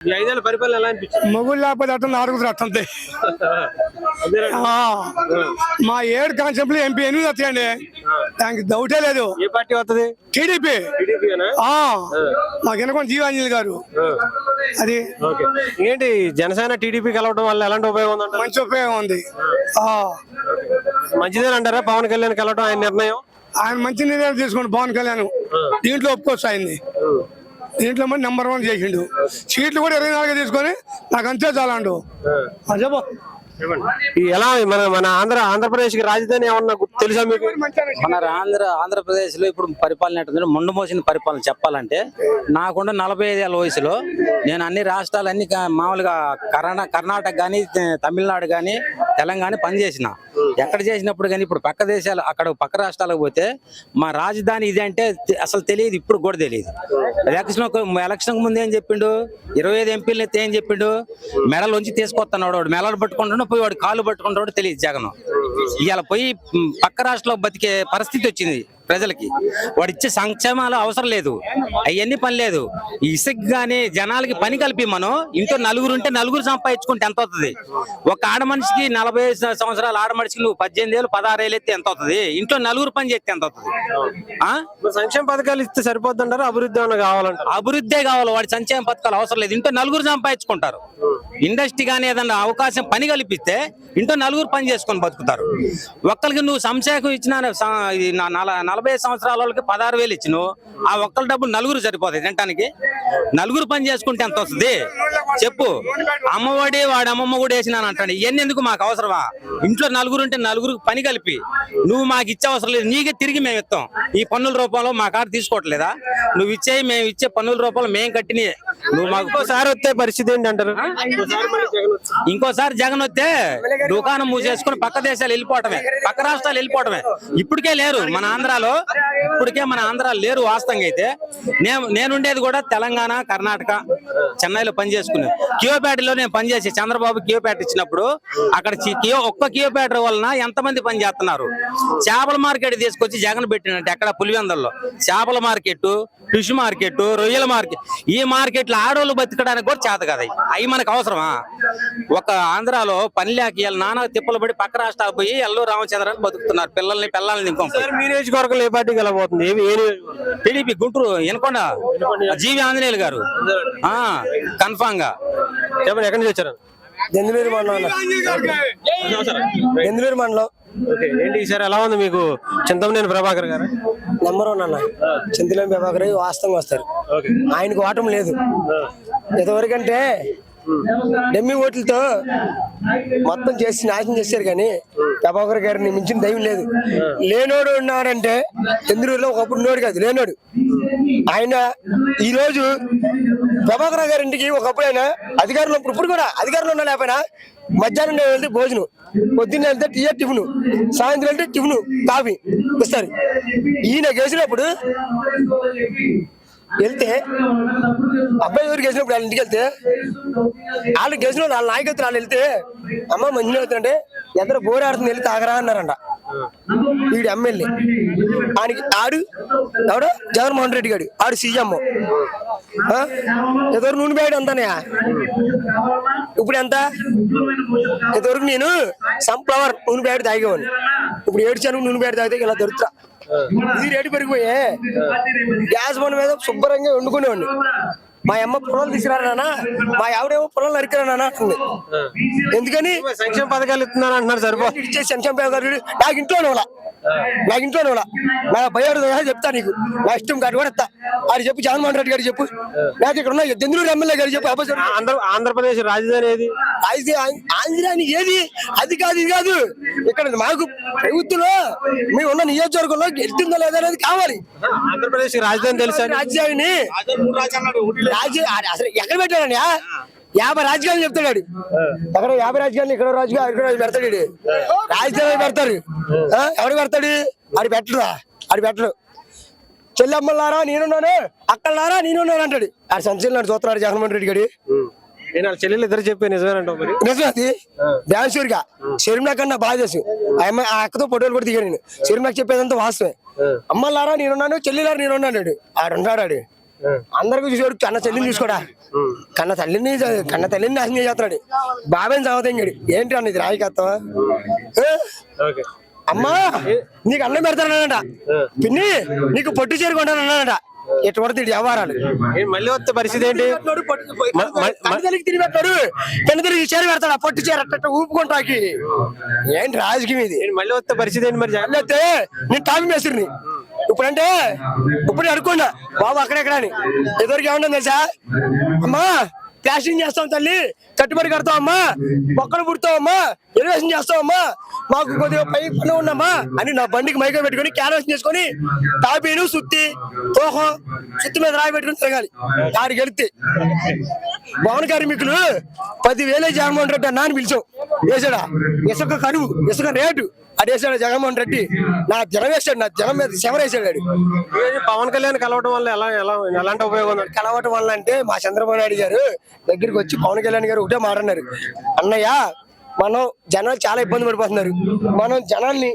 ఈ ఐదేళ్ళ పరిపాలన ఎలా అనిపించింది? మొగుడు లేకపోతే అట్ట నాలుగు అట్టంతే మా ఏడు కాన్సెప్ట్లు ఎంపీ ఎనిమిది వస్తాయండి దానికి డౌటే లేదు. ఏ పార్టీ వస్తుంది టీడీపీ. మాకు వినకుండా జీవాంజలి గారు. అది ఏంటి జనసేన టీడీపీ కలవడం వల్ల ఎలాంటి ఉపయోగం ఉందంటారు? మంచి ఉపయోగం ఉంది. ఆ, మంచిదేనంటారా పవన్ కళ్యాణ్ కలవడం ఆయన నిర్ణయం? ఆయన మంచి నిర్ణయం తీసుకోండి పవన్ కళ్యాణ్. దీంట్లో ఒప్పుకోవచ్చు ఆయన్ని. దీంట్లో మరి నెంబర్ వన్ చేసిండు. సీట్లు కూడా ఇరవై నాలుగు తీసుకొని నాకు అంతే చాలండు. చెప్పు. ఎలా మన మన ఆంధ్ర ఆంధ్రప్రదేశ్కి రాజధాని ఏమన్నా తెలుసా మీకు? మన ఆంధ్ర ఆంధ్రప్రదేశ్లో ఇప్పుడు పరిపాలన ఎట్టుంది ముండు మోసిన పరిపాలన చెప్పాలంటే నాకుండా నలభై ఐదేళ్ళ వయసులో నేను అన్ని రాష్ట్రాలు అన్ని మామూలుగా కర్ణా కర్ణాటక కానీ తమిళనాడు కానీ తెలంగాణ పనిచేసిన ఎక్కడ చేసినప్పుడు కానీ ఇప్పుడు పక్క దేశాలు అక్కడ పక్క రాష్ట్రాలకు పోతే మా రాజధాని ఇది అంటే అసలు తెలియదు ఇప్పుడు కూడా తెలియదు. ఎలక్షన్ ఎలక్షన్ ముందు ఏం చెప్పిండు? ఇరవై ఐదు ఎంపీలు ఎత్తే ఏం చెప్పిండు? మెడలోంచి తీసుకొస్తున్నాడు వాడు. మెడలు పట్టుకుంటాడు పోయి వాడు కాలు పట్టుకుంటాడు తెలియదు జగన్. ఇవాళ పోయి పక్క రాష్ట్రంలో బతికే పరిస్థితి వచ్చింది ప్రజలకి. వాడు ఇచ్చే సంక్షేమాలు అవసరం లేదు. అవన్నీ పని లేదు. ఇసుక గానీ జనాలకి పని కలిపి మనం ఇంట్లో నలుగురు ఉంటే నలుగురు సంపాదించుకుంటే ఎంత అవుతుంది? ఒక ఆడ మనిషికి నలభై సంవత్సరాలు ఆడ మనిషికి నువ్వు పద్దెనిమిది ఏళ్ళు పదహారు ఏళ్ళు ఎత్తే ఎంత అవుతుంది? ఇంట్లో నలుగురు పని చేస్తే ఎంత అవుతుంది? సంక్షేమ పథకాలు ఇస్తే సరిపోతుంటారా? అభివృద్ధి ఏమైనా కావాలంటారు? అభివృద్ధే కావాలి. వాడి సంక్షేమ పథకాలు అవసరం లేదు. ఇంట్లో నలుగురు సంపాదించుకుంటారు. ఇండస్ట్రీ కానీ ఏదన్నా అవకాశం పని కల్పిస్తే ఇంట్లో నలుగురు పని చేసుకొని బతుకుతారు. ఒక్కరికి నువ్వు సంక్షేమం ఇచ్చిన నలభై సంవత్సరాల వాళ్ళకి పదహారు వేలు ఇచ్చినావు. ఆ ఒక్కరి డబ్బులు నలుగురు సరిపోతాయి తినటానికి. నలుగురు పని చేసుకుంటే ఎంత వస్తుంది? చెప్పు. అమ్మఒడి వాడు అమ్మమ్మ కూడా వేసినాను అంటాడు. ఇవన్నీ ఎందుకు మాకు అవసరమా? ఇంట్లో నలుగురు ఉంటే నలుగురు పని కలిపి. నువ్వు మాకు ఇచ్చే అవసరం లేదు. నీకే తిరిగి మేము ఇస్తాం. ఈ పన్నుల రూపంలో మా కాడ తీసుకోవట్లేదా? నువ్వు ఇచ్చే మేము ఇచ్చే పన్నుల రూపంలో మేము కట్టిన నువ్వు మాకు ఇంకోసారి వస్తే పరిస్థితి ఏంటి అంటారు? ఇంకోసారి మళ్ళీ జగన్ వస్తే. ఇంకోసారి జగన్ వస్తే దుకాణం మూసేసుకుని పక్క దేశాలు వెళ్ళిపోవటమే. పక్క రాష్ట్రాలు వెళ్ళిపోవటమే. ఇప్పటికే లేరు మన ఆంధ్రాలో. ఇప్పటికే మన ఆంధ్రాలో లేరు వాస్తవంగా అయితే. నేను నేనుండేది కూడా తెలంగాణ కర్ణాటక చెన్నైలో పని చేసుకున్నాను. కియోపేటలో నేను పనిచేసి చంద్రబాబు కియోపేట ఇచ్చినప్పుడు అక్కడ కియో ఒక్క కియోపేట వలన ఎంతమంది పని చేస్తున్నారు? చేపల మార్కెట్ తీసుకొచ్చి జగన్ పెట్టినట్టు ఎక్కడ? పులివెందల్లో. చేపల మార్కెట్ ఫిష్ మార్కెట్ రొయ్యల మార్కెట్. ఈ మార్కెట్లో ఆడోళ్ళు బతకడానికి కూడా చేత కదా అవి. మనకు అవసరమా? ఒక ఆంధ్రాలో పని లేక ఇవాళ నానా తిప్పలు పడి పక్క రాష్ట్రాలు పోయి ఎల్లు రామచంద్రని బతుకుతున్నారు. పిల్లల్ని పిల్లల్ని ఇంకొక సార్ మీ నియోజకవర్గంలో ఏ పార్టీ గెలవబోతుంది? ఏమి ఏ నియోజకవర్గం? TDP Guntur Vinukonda G V Anjaneyulu గారు. ఆ? కన్ఫామ్గా చెప్పండి ఎక్కడి నుంచి వచ్చారు? దెందులూరు మండలం దెందులూరు మండలం. ఓకే ఏంటి ఈసారి ఎలా ఉంది మీకు చింతమనేని ప్రభాకర్ గారు? నెంబర్ వన్ అన్న. చింతలేం ప్రభాకర్ వాస్తవంగా వస్తారు. ఓకే. ఆయనకు ఓటం లేదు. ఎంతవరకంటే డెమ్మి ఓట్లతో మొత్తం చేసి నాశనం చేశారు కానీ ప్రభాకర్ గారిని మించిన దైవం లేదు. లేనోడు ఉన్నాడంటే చంద్రూరులో ఒకప్పుడు ఉన్నోడు కాదు లేనోడు. ఆయన ఈ రోజు ప్రభాకర్ గారి ఇంటికి ఒకప్పుడు ఆయన అధికారులు ఇప్పుడు ఇప్పుడు కూడా అధికారులు ఉన్నా లేకపోయినా మధ్యాహ్నం నేను వెళ్తే భోజనం పొద్దున్న వెళ్తే టీ టిఫిన్ సాయంత్రం వెళ్తే టిఫిన్ కాఫీ ఇస్తారు. ఈయన గెలిచినప్పుడు వెళ్తే అబ్బాయి ఎవరు గెలిచినప్పుడు వాళ్ళ ఇంటికి వెళ్తే వాళ్ళు గెలిచిన వాళ్ళ నాయకత్వం వాళ్ళు వెళ్తే అమ్మ మంచి అవుతుందంటే ఎక్కడ బోరాడుతుంది వెళ్ళి తాగరా అన్నారంట. వీడు ఎమ్మెల్యే. ఆయనకి ఆడు ఎవడు? జగన్మోహన్ రెడ్డి గారు ఆడు సీఎం. ఎదురు నూనె బ్యాడ్ ఎంతనయా ఇప్పుడు ఎంత? ఇదివరకు నేను సన్ఫ్లవర్ నూనె బ్యాడ్ తాగేవాడిని. ఇప్పుడు ఏడుచాను నూనె బ్యాడ్ తాగితే ఇలా దొరుకుతా. ఇది రేటు పెరిగిపోయే. గ్యాస్ బండ్ మీద శుభ్రంగా వండుకునేవాడిని. మా అమ్మ పొలాలు తీసుకురానా మా ఆవిడేమో పొలాలు నరికిరానా అంటుంది. ఎందుకని? సంక్షేమ పథకాలు ఇస్తున్నారు అంటున్నారు సరిపో ఇచ్చే శంషం గారు నాకు ఇంట్లోనే వాళ్ళ నాకు ఇంట్లోనే వాళ్ళ నా భయోడు చెప్తా నీకు. నా ఇష్టం కాదు కూడా ఇస్తా అది చెప్పు జగన్మోహన్ రెడ్డి గారు చెప్పు. నాకు ఇక్కడ ఉన్న చంద్రూరు ఎమ్మెల్యే గారు చెప్పు ఆంధ్ర ఆంధ్రప్రదేశ్ రాజధాని ఏది? అయితే ఆంధ్రాని ఏది? అది కాదు ఇది కాదు. ఇక్కడ మాకు ప్రభుత్వంలో మేము ఉన్న నియోజకవర్గంలో గెలుతుందా లేదా అనేది కావాలి. ఆంధ్రప్రదేశ్ రాజధాని తెలుసా రాజ్య అసలు ఎక్కడ పెట్టాడని యాభై రాజకీయాలు చెప్తాడు. ఎక్కడ యాభై రాజకీయాలు ఇక్కడ రాజకీయ ఇక్కడ పెడతాడు. రాజధాని పెడతాడు. ఆ? ఎవడు పెడతాడు? ఆడు పెట్టడురా ఆడు పెట్టడు. చెల్లెమ్మలారా నేనున్నాను అక్కలారా నేనున్నాను అంటాడు ఆడు సంచలనాడు చూస్తున్నాడు జగన్మోహన్ రెడ్డి గారి. నేను వాళ్ళ చెల్లెలు ఇద్దరు చెప్పి నిజమేనంటావు మరి? నిజం అది. డాన్సూర్గా షర్మిలా కన్నా బాగా చేసు ఆ అమ్మాయి ఆ అక్కతో ఫోటోలు కూడా దిగాడు నేను. షర్మిలాకి చెప్పేదంతా వాస్తవే అమ్మలారా నేనున్నాను చెల్లిలారా నేనున్నాడు ఆడు ఆడు అందరికి చూసాడు కన్న తల్లిని చూసుకోడా? కన్న తల్లిని కన్న తల్లిని నాశనం చేస్తున్నాడు బాబాయ్ చదువుతాడు ఏంటి అన్న ఇది రాయికత్వం అమ్మా నీకు అన్నం పెడతానట పిన్ని నీకు పొట్టు చేరుకుంటానన్నాడట ఎటు పడితే వ్యవహారాలు. ఏ మళ్ళీ వస్తే పరిస్థితి ఏంటి? మ- మ- కన్న తల్లికి తిరిగి పెడతాడు కింద తిరిగి చీర పెడతాడు. ఆ పొట్టు చీర అట్ట ఊపుకుంటాకి ఏంటి రాజకీయం ఇది? మళ్ళీ వస్తే పరిస్థితి ఏంటి మరి అయితే నేను టాపి మేస్త్రిని ఇప్పుడంటే ఇప్పుడు అడుక్కున్నా బాబు అక్కడెక్కడ అని ఎదురుకి ఏమన్నా తెలుసా? అమ్మా ప్లాస్టింగ్ చేస్తాం తల్లి. కట్టుబడి కడతాం అమ్మా మొక్కలు పుడతాం అమ్మా ఎలివేషన్ చేస్తాం అమ్మా మాకు కొద్దిగా పై పని ఉన్నామా అని నా బండికి మైక పెట్టుకొని క్యాన్వాస్ చేసుకొని టాపీలు సుత్తి తోహం సుత్తి మీద రాయి పెట్టుకుని తిరగాలి. ఆడికి వెళితే. భవన కార్మికులు పదివేలే జగన్మోహన్ రెడ్డి అన్నా అని పిలిచాం. వేసాడా ఇసుక కరువు ఇసుక రేటు. అది వేసాడు జగన్మోహన్ రెడ్డి? నా జనం వేసాడు నా జనం మీద శవర వేసాడు వాడు. పవన్ కళ్యాణ్ కలవడం వల్ల ఎలా ఎలా ఎలాంటి ఉపయోగం కలవటం వల్ల అంటే మా చంద్రబాబు నాయుడు గారు దగ్గరికి వచ్చి పవన్ కళ్యాణ్ గారు ఒకటే మాట్లాడినారు అన్నయ్య మనం జనాలు చాలా ఇబ్బంది పడిపోతున్నారు. మనం జనాల్ని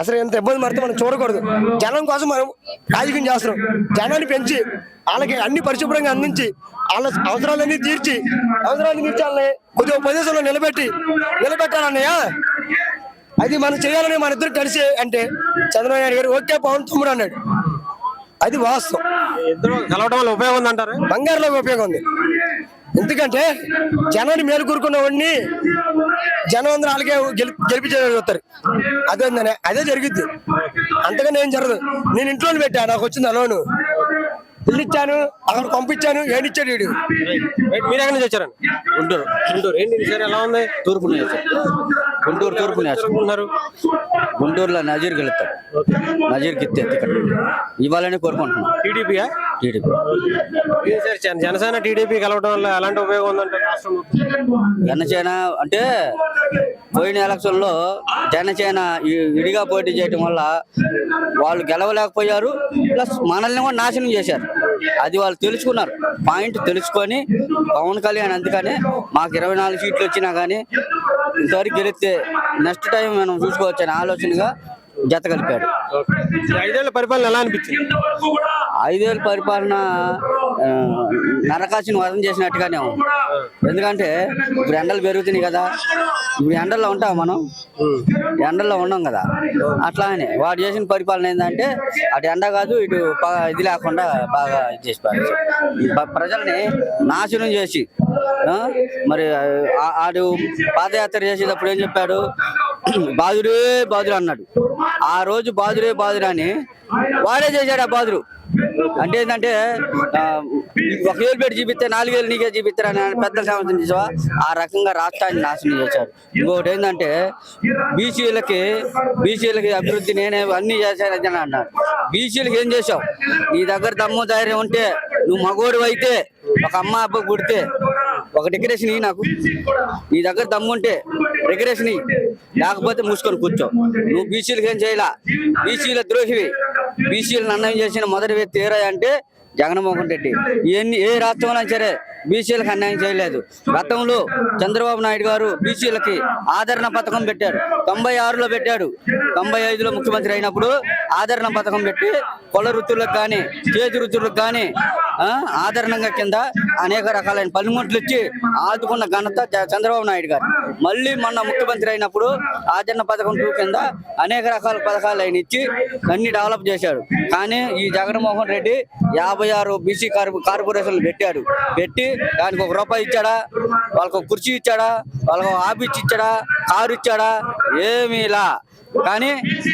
అసలు ఎంత ఇబ్బంది పడితే మనం చూడకూడదు. జనం కోసం మనం రాజకీయం చేస్తున్నాం. జనాన్ని పెంచి వాళ్ళకి అన్ని పరిశుభ్రంగా అందించి వాళ్ళ అవసరాలన్నీ తీర్చి అవసరాలన్నీ తీర్చి వాళ్ళని కొద్దిగా ప్రదేశంలో నిలబెట్టి నిలబెట్టాలన్నయ్య. అది మనం చేయాలని మన ఇద్దరు కలిసి అంటే చంద్రబాబు నాయుడు గారు ఓకే పవన్ తమ్ముడు అన్నాడు. అది వాస్తవం. ఇద్దరు కలవడం వల్ల ఉపయోగం ఉంది అంటారు బంగారులో ఉపయోగం ఉంది. ఎందుకంటే జనాన్ని మేలు కూరుకున్న వాడిని జనం అందరూ వాళ్ళకే గెలి గెలిపించేస్తారు అదే అదే జరుగుద్ది. అంతగా ఏం జరగదు. నేను ఇంట్లో పెట్టా నాకు వచ్చింది లోను. ఇల్లు ఇచ్చాను అక్కడ పంపించాను ఏడిచ్చాడు వీడు? రైట్, మీరు ఎక్కడి నుంచి వచ్చారండి గుంటూరు. గుంటూరు. ఏంటి సార్ ఎలా ఉంది? తూర్పు గుంటూరు తూర్పు ఉన్నారు గుంటూరులో నజీర్ గెలుస్తాడు నజీర్కి ఇస్తే టికెట్ ఇవ్వాలని కోరుకుంటున్నాం. టీడీపీయా టీడీపీ. జనసేన టీడీపీ కలవడం వల్ల ఎలాంటి ఉపయోగం మొత్తం? జనసేన అంటే పోయిన ఎలక్షన్లో జనసేన విడిగా పోటీ చేయడం వల్ల వాళ్ళు గెలవలేకపోయారు ప్లస్ మనల్ని కూడా నాశనం చేశారు. అది వాళ్ళు తెలుసుకున్నారు. పాయింట్ తెలుసుకొని పవన్ కళ్యాణ్ అందుకని మాకు ఇరవై నాలుగు సీట్లు వచ్చినా కానీ ఇంతవరకు గెలిస్తే నెక్స్ట్ టైం మనం చూసుకోవచ్చని ఆలోచనగా జత కలిపాడు ఐదేళ్ళ పరిపాలన ఎలా అనిపించింది? ఐదేళ్ళ పరిపాలన నరకాసిని వదం చేసినట్టుగానే ఉంది. ఎందుకంటే ఇప్పుడు ఎండలు పెరుగుతున్నాయి కదా. ఇప్పుడు ఎండల్లో ఉంటాం మనం. ఎండల్లో ఉన్నాం కదా. అట్లా అని వాడు చేసిన పరిపాలన ఏంటంటే అటు ఎండ కాదు ఇటు ఇది లేకుండా బాగా ఇది చేసి ప్రజల్ని నాశనం చేసి మరి ఆడు పాదయాత్ర చేసేటప్పుడు ఏం చెప్పాడు? బాదురే బాదురు అన్నాడు. ఆ రోజు బాదురే బాదురు అని వాడే చేశాడు ఆ బాదురు. అంటే ఏంటంటే ఒక వేలు పెట్టి చూపిస్తే నాలుగేళ్ళు నీకే చూపిస్తారని పెద్దల సమస్య చూసావా? ఆ రకంగా రాష్ట్రాన్ని నాశనం చేశాడు ఇంకొకటి ఏంటంటే బీసీలకి బీసీలకి అభివృద్ధి నేనే అన్ని చేశానని అని అన్నాడు బీసీలకి ఏం చేసావు నీ దగ్గర దమ్ము ధైర్యం ఉంటే నువ్వు మగోడు అయితే ఒక అమ్మ అబ్బాయి పుడితే ఒక డెకరేషన్ ఇయ్యి నాకు. నీ దగ్గర దమ్ముంటే డెకరేషన్ లేకపోతే మూసుకొని కూర్చో. నువ్వు బీసీలకు ఏం చేయలా? బీసీల ద్రోహివి. బీసీలను అన్నం చేసిన మొదటి వ్యక్తి ఏరా అంటే జగన్మోహన్ రెడ్డి. ఎన్ని ఏ రాష్ట్రంలో సరే బీసీలకు అన్యాయం చేయలేదు. గతంలో చంద్రబాబు నాయుడు గారు బీసీలకి ఆదరణ పథకం పెట్టాడు తొంభై ఆరులో పెట్టాడు. తొంభై ఐదులో ముఖ్యమంత్రి అయినప్పుడు ఆదరణ పథకం పెట్టి కొల వృత్తులకు కానీ చేతి వృత్తులకు కానీ ఆదరణంగా కింద అనేక రకాలైన పనిముట్లు ఇచ్చి ఆదుకున్న ఘనత చ- చంద్రబాబు నాయుడు గారు. మళ్ళీ మొన్న ముఖ్యమంత్రి అయినప్పుడు ఆదరణ పథకం టూ కింద అనేక రకాల పథకాలు ఆయన ఇచ్చి అన్ని డెవలప్ చేశాడు కానీ ఈ జగన్మోహన్ రెడ్డి యాభై ఆరు బీసీ కార్పొరేషన్లు పెట్టాడు పెట్టి దానికి ఒక రూపాయి ఇచ్చాడా? వాళ్ళకు ఒక కుర్చీ ఇచ్చాడా? వాళ్ళకు ఆఫీస్ ఇచ్చాడా? కారు ఇచ్చాడా? ఏమీలా కానీ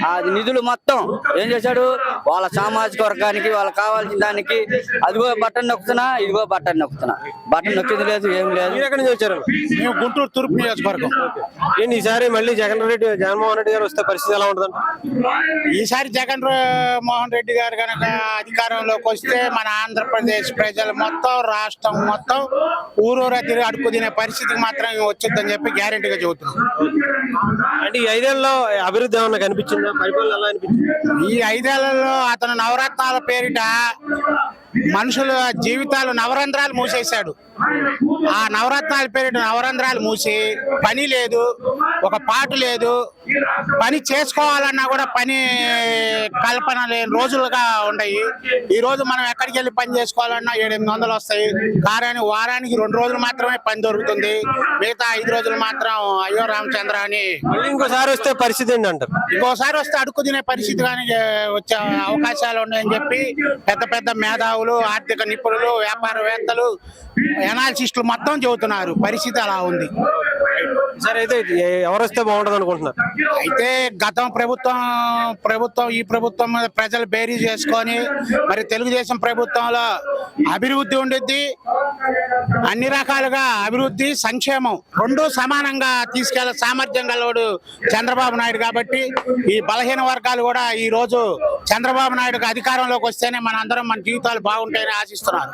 ఆ నిధులు మొత్తం ఏం చేశాడు? వాళ్ళ సామాజిక వర్గానికి వాళ్ళకి కావాల్సిన దానికి అదిగో బటన్ నొక్కుతున్నా ఇదిగో బటన్ నొక్కుతున్నా. బటన్ నొక్కింది లేదు ఏం లేదు. మీరు ఎక్కడి నుంచి వచ్చారు? మేము గుంటూరు తూర్పు నియోజకవర్గం. ఏంటి ఈసారి మళ్ళీ జగన్ రెడ్డి జగన్మోహన్ రెడ్డి గారు వస్తే పరిస్థితి ఎలా ఉంటుందంట? ఈసారి జగన్ మోహన్ రెడ్డి గారు కనుక అధికారంలోకి వస్తే మన ఆంధ్రప్రదేశ్ ప్రజలు మొత్తం రాష్ట్రం మొత్తం ఊరూరా తిరిగి అడుక్కు తినే పరిస్థితికి మాత్రం వచ్చిందని చెప్పి గ్యారెంటీగా చెబుతున్నాం. అంటే ఈ ఐదేళ్ళలో అభివృద్ధి ఏమన్నా కనిపించిందా? పరిపాలన ఎలా అనిపించింది? ఈ ఐదేళ్ళలో అతను నవరత్నాల పేరిట మనుషుల జీవితాలు నవరంధ్రాలు మూసేశాడు. ఆ నవరత్నాల పేరిట నవరంధ్రాలు మూసి పని లేదు ఒక పాటు లేదు పని చేసుకోవాలన్నా కూడా పని కల్పన లేని రోజులుగా ఉన్నాయి ఈ రోజు మనం ఎక్కడికి వెళ్ళి పని చేసుకోవాలన్నా ఏడెనిమిది వందలు వస్తాయి. కానీ వారానికి రెండు రోజులు మాత్రమే పని దొరుకుతుంది. మిగతా ఐదు రోజులు మాత్రం అయ్యో రామచంద్ర అని ఇంకోసారి వస్తే పరిస్థితి ఏంటి అంటారు ఇంకోసారి వస్తే అడుక్కు తినే పరిస్థితి కానీ వచ్చే అవకాశాలు ఉన్నాయని చెప్పి పెద్ద పెద్ద మేధావులు ఆర్థిక నిపుణులు వ్యాపారవేత్తలు ఎనాలిసిస్టులు మొత్తం చెబుతున్నారు. పరిస్థితి అలా ఉంది. సార్ అయితే ఏ- ఎవరు వస్తే బాగుంటది అనుకుంటున్నారు? అయితే గతం ప్రభుత్వం ప్రభుత్వం ఈ ప్రభుత్వం మీద ప్రజలు బేరీ చేసుకొని మరి తెలుగుదేశం ప్రభుత్వంలో అభివృద్ధి ఉండిద్ది. అన్ని రకాలుగా అభివృద్ధి సంక్షేమం రెండు సమానంగా తీసుకెళ్ళే సామర్థ్యం గలవాడు చంద్రబాబు నాయుడు కాబట్టి ఈ బలహీన వర్గాలు కూడా ఈ రోజు చంద్రబాబు నాయుడు అధికారంలోకి వస్తేనే మన అందరం మన జీవితాలు బాగుంటాయని ఆశిస్తున్నారు.